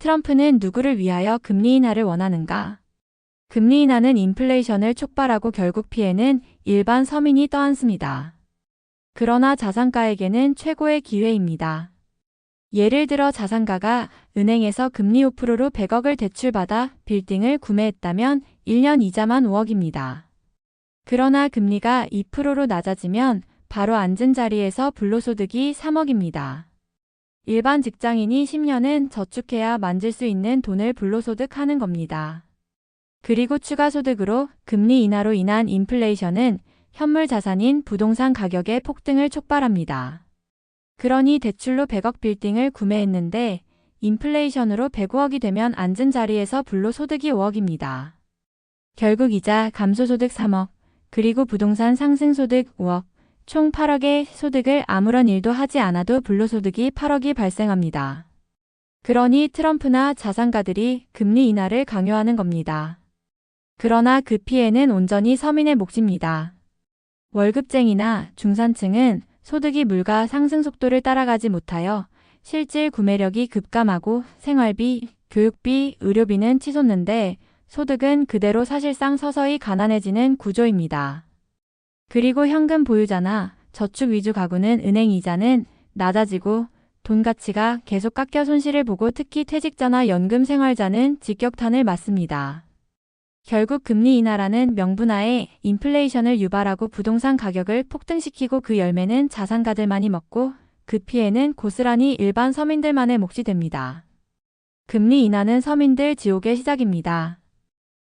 트럼프는 누구를 위하여 금리 인하를 원하는가? 금리 인하는 인플레이션을 촉발하고 결국 피해는 일반 서민이 떠안습니다. 그러나 자산가에게는 최고의 기회입니다. 예를 들어 자산가가 은행에서 금리 5%로 100억을 대출받아 빌딩을 구매했다면 1년 이자만 5억입니다. 그러나 금리가 2%로 낮아지면 바로 앉은 자리에서 불로소득이 3억입니다. 일반 직장인이 10년은 저축해야 만질 수 있는 돈을 불로소득하는 겁니다. 그리고 추가 소득으로 금리 인하로 인한 인플레이션은 현물 자산인 부동산 가격의 폭등을 촉발합니다. 그러니 대출로 100억 빌딩을 구매했는데 인플레이션으로 105억이 되면 앉은 자리에서 불로 소득이 5억입니다. 결국 이자 감소소득 3억, 그리고 부동산 상승소득 5억, 총 8억의 소득을 아무런 일도 하지 않아도 불로소득이 8억이 발생합니다. 그러니 트럼프나 자산가들이 금리 인하를 강요하는 겁니다. 그러나 그 피해는 온전히 서민의 몫입니다. 월급쟁이나 중산층은 소득이 물가 상승 속도를 따라가지 못하여 실질 구매력이 급감하고 생활비, 교육비, 의료비는 치솟는데 소득은 그대로 사실상 서서히 가난해지는 구조입니다. 그리고 현금 보유자나 저축 위주 가구는 은행 이자는 낮아지고 돈 가치가 계속 깎여 손실을 보고 특히 퇴직자나 연금 생활자는 직격탄을 맞습니다. 결국 금리 인하라는 명분하에 인플레이션을 유발하고 부동산 가격을 폭등시키고 그 열매는 자산가들만이 먹고 그 피해는 고스란히 일반 서민들만의 몫이 됩니다. 금리 인하는 서민들 지옥의 시작입니다.